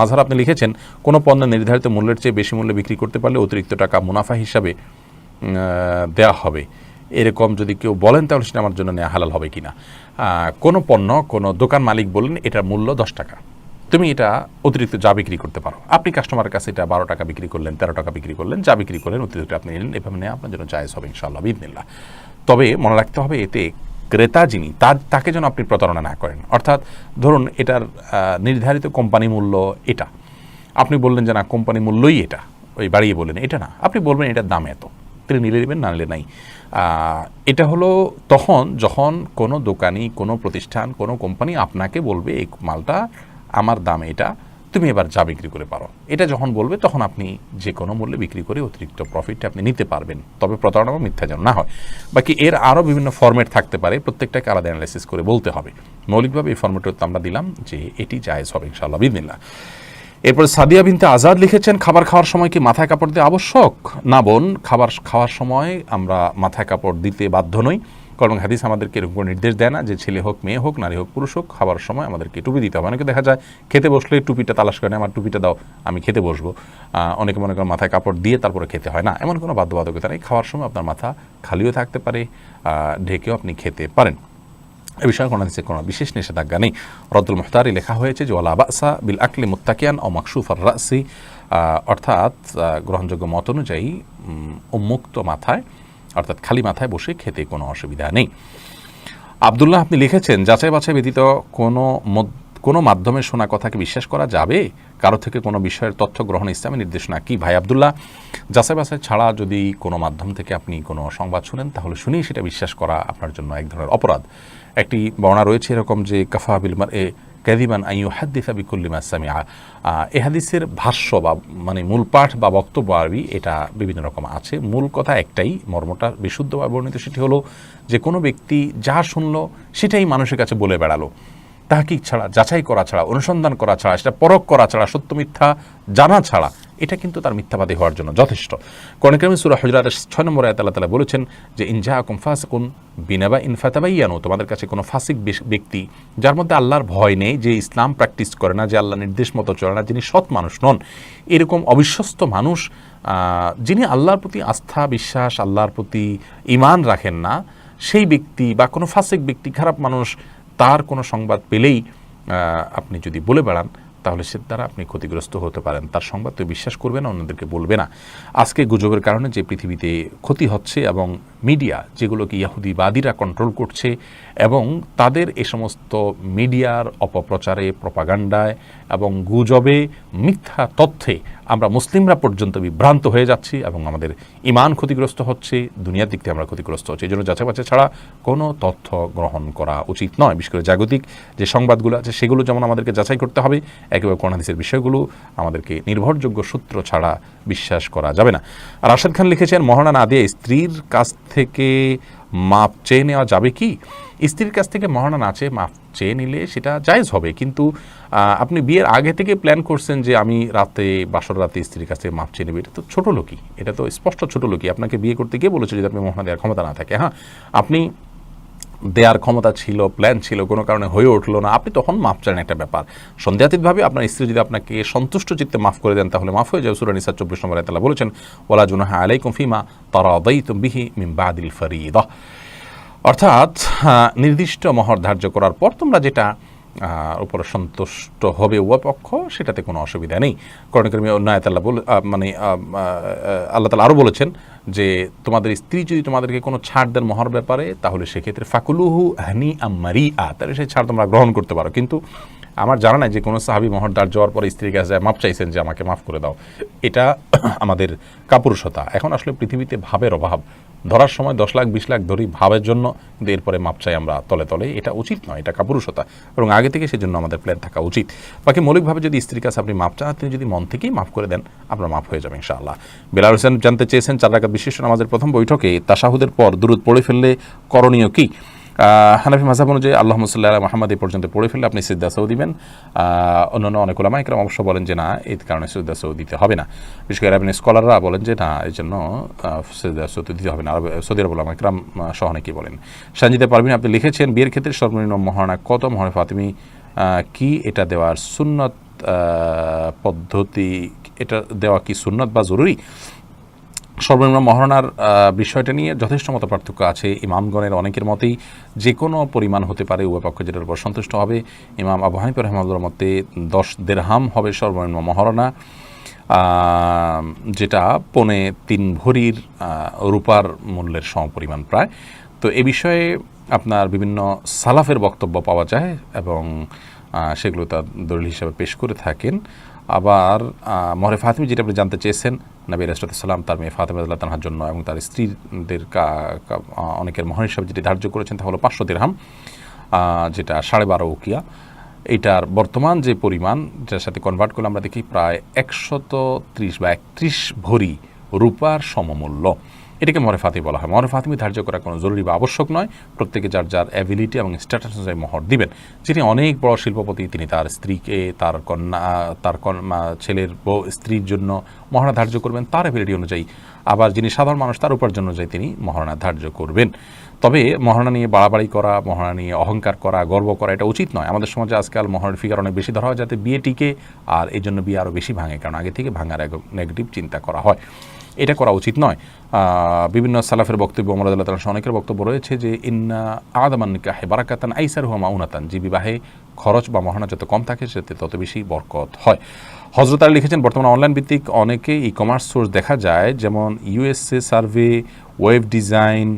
মাঝার আপনি লিখেছেন কোনো পণ্য নির্ধারিত মূল্যের চেয়ে বেশি মূল্যে বিক্রি করতে পারলে অতিরিক্ত টাকা মুনাফা হিসাবে দেওয়া হবে। এরকম যদি কেউ বলেন তাহলে সেটা আমার জন্য নেওয়া হালাল হবে কিনা। আহ, কোনো পণ্য কোনো দোকান মালিক বললেন এটার মূল্য দশ টাকা। তুমি এটা অতিরিক্ত যা বিক্রি করতে পারো। আপনি কাস্টমারের কাছে এটা বারো টাকা বিক্রি করলেন তেরো টাকা বিক্রি করলেন যা বিক্রি করলেন অতিরিক্ত আপনি নিলেন এভাবে নেওয়া আপনার জন্য জায়জ হবে ইনশাআল্লাহ বিদিনিল্লাহ তবে মনে রাখতে হবে এতে ক্রেতা যিনি, তার, তাকে যেন আপনি প্রতারণা না করেন। অর্থাৎ ধরুন এটার নির্ধারিত কোম্পানি মূল্য এটা। আপনি বললেন যে না, কোম্পানি মূল্যই এটা। ওই বাড়িয়ে বললেন, এটা না। আপনি বলবেন এটার দাম এত। তিনি নিলে নেবেন, না নিলে নাই। এটা হলো তখন যখন কোনো দোকানি, কোনো প্রতিষ্ঠান, কোনো কোম্পানি আপনাকে বলবে, এই মালটা আমার দাম এটা তুমি এবার যা বিক্রি করে পারো। এটা যখন বলবে, তখন আপনি যে কোনো মূল্যে বিক্রি করে অতিরিক্ত প্রফিটটা আপনি নিতে পারবেন। তবে প্রতারণা বা মিথ্যা যেন না হয়। বাকি এর আরও বিভিন্ন ফরম্যাট থাকতে পারে, প্রত্যেকটাকে আলাদা অ্যানালাইসিস করে বলতে হবে। মৌলিকভাবে এই ফরম্যাটটা তো আমরা দিলাম যে এটি জায়েজ হবে, ইনশাআল্লাহ, বিদিনিল্লাহ। এরপর সাদিয়া বিনতে আজাদ লিখেছেন, খাবার খাওয়ার সময় কি মাথায় কাপড় দেওয়া আবশ্যক? না বোন, খাবার খাওয়ার সময় আমরা মাথায় কাপড় দিতে বাধ্য নই। কারণ হাদিস আমাদেরকে এরকম কোনো নির্দেশ দেয় না যে ছেলে হোক, মেয়ে হোক, নারী হোক, পুরুষ হোক, খাবার সময় আমাদেরকে টুপি দিতে হবে। অনেকে দেখা যায় খেতে বসলে টুপিটা তালাশ করে আমার টুপিটা দাও, আমি খেতে বসবো। অনেকে মনে করেন মাথায় কাপড় দিয়ে তারপরে খেতে হয়। না, এমন কোনো বাধ্যবাধকতা নেই। খাওয়ার সময় আপনার মাথা খালিও থাকতে পারে ঢেকেও আপনি খেতে পারেন। এ বিষয়ে কোনো হাদিসে কোনো বিশেষ নিষেধাজ্ঞা নেই। রদ্দুল মুহতারি লেখা হয়েছে যে ওলা বাসা বিল আকলি মুত্তাকিয়ান ও মাকসুফ রাসি। অর্থাৎ গ্রহণযোগ্য মত অনুযায়ী উন্মুক্ত মাথায় অর্থাৎ খালি মাথায় বসে খেতে কোনো অসুবিধা নেই। আবদুল্লাহ, আপনি লিখেছেন, যাচাই বাছাই ব্যতীত কোনো কোনো মাধ্যমে শোনা কথাকে বিশ্বাস করা যাবে? কারও থেকে কোনো বিষয়ের তথ্য গ্রহণ ইসলামী নির্দেশনা কি? ভাই আবদুল্লাহ, যাচাই বাছাই ছাড়া যদি কোনো মাধ্যম থেকে আপনি কোনো সংবাদ শুনেন, তাহলে শুনেই সেটা বিশ্বাস করা আপনার জন্য এক ধরনের অপরাধ। একটি বর্ণনা রয়েছে এরকম যে, কাফা বিলমার এ ক্যাদিমান আইয়ু হাদ্দিফা বিকুল্লিমা সামিয়া এ হাদিসের ভাষ্য বা মানে মূল পাঠ বা বক্তব্য আরবি, এটা বিভিন্ন রকম আছে। মূল কথা একটাই, মর্মটা বিশুদ্ধভাবে বর্ণিত, সেটি হলো যে কোনো ব্যক্তি যা শুনলো, সেটাই মানুষের কাছে বলে বেড়ালো। তাহাকিক ছাড়া, যাচাই করা ছাড়া, অনুসন্ধান করা ছাড়া, সেটা পরখ করা ছাড়া, সত্য মিথ্যা জানা ছাড়া, এটা কিন্তু তার মিথ্যাবাদী হওয়ার জন্য যথেষ্ট। কর্ণক্রমে সুরা হজরাত ছয় নম্বর আয়াত তালা বলেছেন যে ইনজা আকুম ফাসকুন বিনাবা ইনফাতাবাইয়ানো তোমাদের কাছে কোনো ফাসিক ব্যক্তি, যার মধ্যে আল্লাহর ভয় নেই, যে ইসলাম প্র্যাকটিস করে না, যে আল্লাহ নির্দেশ মতো চলে না, যিনি সৎ মানুষ নন। এরকম অবিশ্বস্ত মানুষ যিনি আল্লাহর প্রতি আস্থা, বিশ্বাস, আল্লাহর প্রতি ইমান রাখেন না, সেই ব্যক্তি বা কোনো ফাসিক ব্যক্তি, খারাপ মানুষ তার কোনো সংবাদ পেলেই আপনি যদি বলে বেড়ান, তাহলে সে দ্বারা আপনি ক্ষতিগ্রস্ত হতে পারেন। তার সংবাদ তো বিশ্বাস করবে না, অন্যদেরকে বলবে না। আজকে গুজবের কারণে যে পৃথিবীতে ক্ষতি হচ্ছে এবং মিডিয়া, যেগুলোকে ইয়াহুদিবাদীরা কন্ট্রোল করছে এবং তাদের এ সমস্ত মিডিয়ার অপপ্রচারে প্রপাগান্ডায় এবং গুজবে মিথ্যা তথ্যে আমরা মুসলিমরা পর্যন্ত বিভ্রান্ত হয়ে যাচ্ছি এবং আমাদের ইমান ক্ষতিগ্রস্ত হচ্ছে, দুনিয়ার দিক থেকে আমরা ক্ষতিগ্রস্ত হচ্ছে। এই জন্য যাচাই বাছাই ছাড়া কোনো তথ্য গ্রহণ করা উচিত নয়। বিশেষ করে জাগতিক যে সংবাদগুলো আছে, সেগুলো যেমন আমাদেরকে যাচাই করতে হবে, একেবারে কোরআনাদিসের বিষয়গুলো আমাদেরকে নির্ভরযোগ্য সূত্র ছাড়া বিশ্বাস করা যাবে না। আর রাশেদ খান লিখেছেন মহানা না দিয়ে স্ত্রীর কাছ থেকে মাপ চেয়ে নেওয়া যাবে কি? স্ত্রীর কাছ থেকে মহানা না চেয়ে মাপ চেয়ে নিলে সেটা জায়েজ হবে। কিন্তু আপনি বিয়ের আগে থেকে প্ল্যান করছেন যে আমি রাতে, বাসর রাতে স্ত্রীর কাছ থেকে মাপ চেয়ে নেবে, এটা তো ছোট লোকই। এটা তো স্পষ্ট ছোট লোকই। আপনাকে বিয়ে করতে গিয়ে বলেছে যদি আপনি মহানা দেওয়ার ক্ষমতা না থাকে। হ্যাঁ আপনি দেওয়ার ক্ষমতা ছিল প্ল্যান ছিল, কোনো কারণে হয়ে উঠল না। আপনি তখন মাফ চান একটা ব্যাপার। সন্দেহাতীতভাবে আপনার স্ত্রী যদি আপনাকে সন্তুষ্ট চিত্তে মাফ করে দেন, তাহলে মাফ হয়ে যাবে। সুরা নিসা চব্বিশ নম্বর তালা বলেছেন ওলা জুনাহা আলাইকুম ফিমা তারা বিহি মিম বাদিল ফরিদা। অর্থাৎ নির্দিষ্ট মহর ধার্য করার পর তোমরা যেটা উপরে সন্তুষ্ট হবে উভয় পক্ষ সেটাতে কোনো অসুবিধা নেই। করণকর্মী অন্যায় আল্লাহ বলে মানে আল্লাহ তালা আরও বলেছেন যে, তোমাদের স্ত্রী যদি তোমাদেরকে কোনো ছাড় দেন মহর ব্যাপারে, তাহলে সেক্ষেত্রে ফাকুলুহু হানি আমারি আ তাহলে সেই ছাড় তোমরা গ্রহণ করতে পারো। কিন্তু আমার জানা নাই যে কোনো সাহাবি মহর দাঁড় যাওয়ার পরে স্ত্রীর কাছে মাপ চাইছেন যে আমাকে মাফ করে দাও। এটা আমাদের কাপুরুষতা। এখন আসলে পৃথিবীতে ভাবের অভাব। ধরার সময় দশ লাখ, বিশ লাখ ধরি ভাবের জন্য, কিন্তু এরপরে মাপ চাই আমরা তলে তলে। এটা উচিত নয়, এটা কাপুরুষতা। এবং আগে থেকে সেজন্য আমাদের প্ল্যান থাকা উচিত। বাকি মৌলিকভাবে যদি স্ত্রীর কাছে আপনি মাপ চান তিনি যদি মন থেকেই মাফ করে দেন, আপনার মাফ হয়ে যাবে ইনশাআল্লাহ। বেলাল হোসেন জানতে চেয়েছেন, চার রাকাত বিশিষ্ট আমাদের প্রথম বৈঠকে তাসাহুদের পর দূরত পড়ে ফেললে করণীয় কি? হানাফি মাঝাব অনুযায়ী আল্লাহ মুসাল্লাহ মাহমদ এই পর্যন্ত পড়ে ফেললে আপনি সিদ্ধা সৌ দিবেন। অন্যান্য অনেক ওলামা একরাম অবশ্য বলেন যে না এই কারণে সিদ্ধা সৌ দিতে হবে না। বিশেষ করে আপনি স্কলাররা বলেন যে না এই জন্য সিদ্ধা সৌ দিতে হবে না। আরব, সৌদি আরব ওলামা একরাম সহ অনেকেই বলেন। সঞ্জিদা পারভিন আপনি লিখেছেন, বিয়ের ক্ষেত্রে সর্বনিম্ন মহারণা কত? মহারণা ফাতিমি কি এটা দেওয়ার সুন্নত পদ্ধতি, এটা দেওয়া কি সুন্নত বা জরুরি? সর্বনিম্ন মহারণার বিষয়টা নিয়ে যথেষ্ট মত পার্থক্য আছে। ইমামগণের অনেকের মতেই যে কোনো পরিমাণ হতে পারে, উভয় পক্ষ যেটার উপর সন্তুষ্ট হবে। ইমাম আবু হানিফ মতে দশ দেড়হাম হবে সর্বনিম্ন মহারণা যেটা পৌনে তিন ভরির রূপার মূল্যের সমপরিমাণ প্রায়। তো এ বিষয়ে আপনার বিভিন্ন সালাফের বক্তব্য পাওয়া যায় এবং সেগুলো তার দলিল হিসাবে পেশ করে থাকেন। আবার মহরে ফাতিমি যেটা আপনি জানতে চেয়েছেন নবী রাসুলাম তার মেয়ে ফাতেমা আল্লাহ তাহার জন্য এবং তার স্ত্রীদের অনেকের মহর হিসাবে যেটি ধার্য করেছেন তা হলো পাঁচশো দিরহাম আহ, যেটা সাড়ে বারো উকিয়া। এইটার বর্তমান যে পরিমাণ যার সাথে কনভার্ট করলে আমরা দেখি প্রায় একশত ত্রিশ বা একত্রিশ ভরি রূপার সমমূল্য। এটাকে মরে ফাতি বলা হয়। মরে ফাতিমি ধার্য করা কোনো জরুরি বা আবশ্যক নয়। প্রত্যেকে যার যার অ্যাবিলিটি এবং স্ট্যাটাস অনুযায়ী মহর দিবেন। যিনি অনেক বড় শিল্পপতি, তিনি তার স্ত্রীকে, তার কন্যা, তার ছেলের বউ, স্ত্রীর জন্য মহারণা ধার্য করবেন। তার অ্যাবিলিটি অনুযায়ী। আবার যিনি সাধারণ মানুষ, তার উপার্জন অনুযায়ী তিনি মহারণা ধার্য করবেন। তবে মহারণা নিয়ে বাড়াবাড়ি করা, মহারণা নিয়ে অহংকার করা, গর্ব করা, এটা উচিত নয়। আমাদের সমাজে আজকাল মহারণের ফিগার অনেক বেশি ধরা হয় যাতে বিয়ে টিকে আর এই জন্য বিয়ে আরও বেশি ভাঙে, কারণ আগে থেকে ভাঙার এক নেগেটিভ চিন্তা করা হয়। এটা করা উচিত নয়। বিভিন্ন সালাফের বক্তব্য মরাদুল্লাহ তালা অনেকের বক্তব্য রয়েছে যে, ইন্না আদামান নিকাহে বারাকাতান, আইসার হুয়া মাউনাতান। যে বিবাহে খরচ বা মহানা যত কম থাকে, সেতে তত বেশি বরকত হয়। হজরত আলী লিখেছেন, বর্তমানে অনলাইন ভিত্তিক অনেকে ই কমার্স সোর্স দেখা যায়, যেমন USA survey web design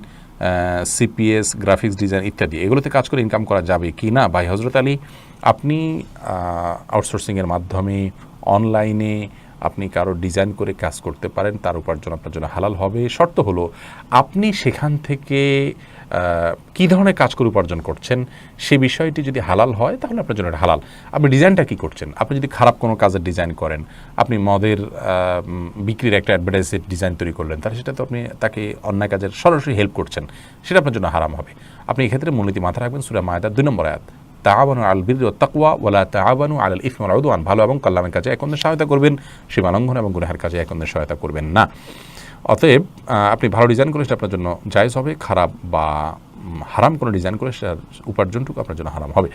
CPS graphics design ইত্যাদি। এগুলোতে কাজ করে ইনকাম করা যাবে কি না? ভাই হজরত আলী, আপনি আউটসোর্সিংয়ের মাধ্যমে অনলাইনে আপনি কারও ডিজাইন করে কাজ করতে পারেন, তার উপার্জন আপনার জন্য হালাল হবে। শর্ত হলো, আপনি সেখান থেকে কী ধরনের কাজ করে উপার্জন করছেন? সে বিষয়টি যদি হালাল হয়, তাহলে আপনার জন্য এটা হালাল। আপনি ডিজাইনটা কী করছেন? আপনি যদি খারাপ কোনো কাজের ডিজাইন করেন, আপনি মদের বিক্রির একটা অ্যাডভার্টাইজের ডিজাইন তৈরি করলেন, তাহলে সেটা তো আপনি তাকে অন্যায় কাজের সরাসরি হেল্প করছেন, সেটা আপনার জন্য হারাম হবে। আপনি এক্ষেত্রে মূলনীতি মাথা রাখবেন, সুরা মায়াদার দুই নম্বর আয়াত তাআবানু আল তাকওয়া ওয়ালা তাআবানু আলাল ইসমি ওয়াল উদওয়ান। ভালো এবং কল্যাণের কাজে এক সহায়তা করবেন, সীমালঙ্ঘন এবং গুনাহের কাজে এক সহায়তা করবেন না। অতএব আপনি ভালো ডিজাইন করলে সেটা আপনার জন্য জায়জ হবে, খারাপ বা হারাম কোনো ডিজাইন করে সেটার উপার্জনটুকু আপনার জন্য হারাম হবে।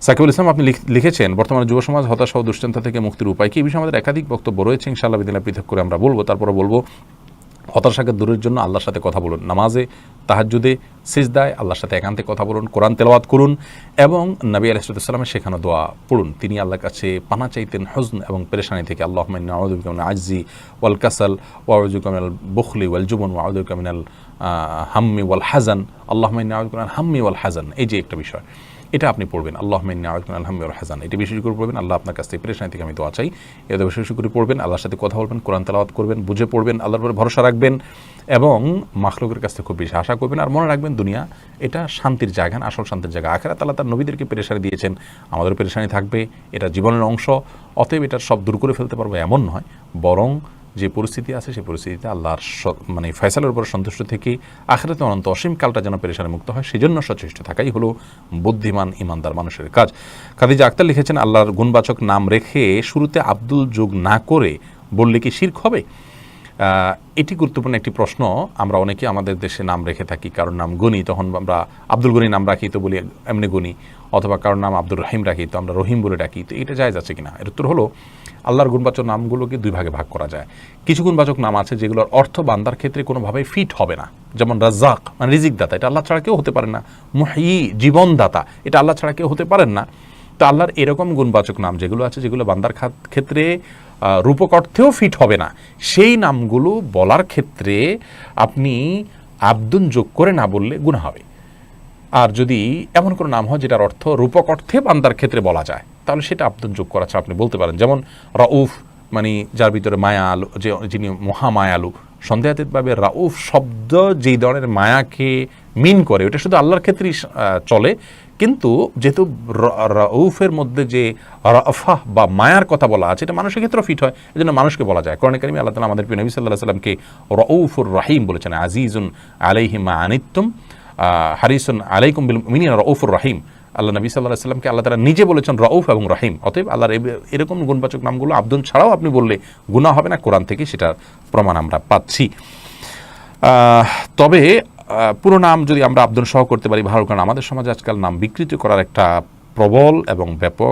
সাকিবুল ইসলাম, আপনি লিখ- লিখেছেন, বর্তমানে যুব সমাজ হতাশা ও দুশ্চিন্তা থেকে মুক্তির উপায় কি? বিষয়ে আমাদের একাধিক বক্তব্য রয়েছে, ইনশাআল্লাহ বিদিনা পৃথক করে আমরা বলব। তারপরে বলব, হতাশাকে দূরের জন্য আল্লাহর সাথে কথা বলুন। নামাজে তাহাজ্জুদে সিজদায় আল্লাহর সাথে একান্তে কথা বলুন, কোরআন তেলাওয়াত করুন এবং নবী আলাইসালামের সেখানে দোয়া পড়ুন। তিনি আল্লাহর কাছে পানা চাইতেন হজন এবং পেরেশানি থেকে। আল্লাহ আউদুকামিন আজি ওয়াল কাসাল ওয়াউজুকামিনাল বখলি ওয়াল জুবন ওয়াউদুকামিনাল হাম্মি ওয়াল হাজান আল্লাহ আউদুকামিনাল হাম্মি ওয়াল হাজান এই যে একটা বিষয়। এটা আপনি পড়বেন। আল্লাহ আলহামদুল হাসান এটি বেশি করে পড়বেন। আল্লাহ আপনার কাছ থেকে পরেশানি থেকে আমি দোয়া চাই। এটা বেশি বেশি করে পড়বেন, আল্লাহর সাথে কথা বলবেন, কোরআন তালাওয়াত করবেন, বুঝে পড়বেন, আল্লাহর উপরে ভরসা রাখবেন এবং মাখলুকের কাছ থেকে খুব বেশি আশা করবেন। আর মনে রাখবেন, দুনিয়া এটা শান্তির জায়গা আসল শান্তির জায়গা। আখেরা তাল্লাহ তার নবীদেরকে পেরেশানি দিয়েছেন। আমাদের পেরেশানি থাকবে, এটা জীবনের অংশ। অতএব এটা সব দূর করে ফেলতে পারব এমন নয়। বরং যে পরিস্থিতি আছে সেই পরিস্থিতিতে আল্লাহর মানে ফয়সালের উপর সন্তুষ্ট থেকে আখেরাতে অনন্ত অসীম কালটা যেন পেরেশানি মুক্ত হয়, সেজন্য সচেষ্ট থাকাই হলো বুদ্ধিমান ইমানদার মানুষের কাজ। খাদিজা আক্তার লিখেছেন, আল্লাহর গুণবাচক নাম রেখে শুরুতে আব্দুল যোগ না করে বললে কি শির্ক হবে? এটি গুরুত্বপূর্ণ একটি প্রশ্ন। আমরা অনেকে আমাদের দেশে নাম রেখে থাকি, কারোর নাম গনি তখন আমরা আব্দুল গনি নাম রাখি তো বলি এমনি গনি অথবা কারোর নাম আব্দুর রহিম রাখি তো আমরা রহিম বলে ডাকি, তো এটা যায় যাচ্ছে কিনা? এর উত্তর হলো, আল্লাহর গুণবাচক নামগুলোকে দুই ভাগে ভাগ করা যায়। কিছু গুণবাচক নাম আছে যেগুলোর অর্থ বান্দার ক্ষেত্রে কোনোভাবে ফিট হবে না। যেমন রাজ্জাক মানে রিজিক দাতা এটা আল্লাহ ছাড়া কেউ হতে পারে না। মুহি জীবনদাতা, এটা আল্লাহ ছাড়া কেউ হতে পারেন না। তো আল্লাহর এরকম গুণবাচক নাম যেগুলো আছে, যেগুলো বান্দার ক্ষেত্রে রূপক অর্থেও ফিট হবে না। সেই নামগুলো বলার ক্ষেত্রে আপনি আব্দুন যোগ করে না বললে গুণা হবে। আর যদি এমন কোনো নাম হয় যেটার অর্থ রূপক অর্থে বান্দার ক্ষেত্রে বলা যায়, তাহলে সেটা আব্দুন যোগ করা আপনি বলতে পারেন। যেমন রউফ মানে যার ভিতরে মায়া আলু যে যিনি মহামায়ালু, সন্দেহাতীতভাবে রাউফ শব্দ যেই ধরনের মায়াকে মিন করে, ওটা শুধু আল্লাহর ক্ষেত্রেই চলে। কিন্তু যেহেতু রউফের মধ্যে যে রাফাহ বা মায়ার কথা বলা আছে, এটা মানুষের ক্ষেত্রেও ফিট হয়। এই জন্য মানুষকে বলা যায়। কোরআন কারিমে আল্লাহ তালা আমাদের নবী সাল্লাহ সাল্লামকে রউফুর রাহিম বলেছেন, আজিজুন আলাইহিমা আনিত্তুম হারিসুন আলাইকুম বিল মিনিন রউফুর রাহিম। আল্লাহ নবী সাল্লাহ সাল্লামকে আল্লাহ তালা নিজে বলেছেন, রউফ এবং রাহিম। অতএব আল্লাহর এরকম গুণবাচক নামগুলো আব্দুল ছাড়াও আপনি বললে গুণা হবে না। কোরআন থেকে সেটার প্রমাণ আমরা পাচ্ছি। তবে পুরো নাম যদি আমরা আবদন সহ করতে পারি, ভালো, কারণ আমাদের সমাজে আজকাল নাম বিকৃত করার একটা প্রবল এবং ব্যাপক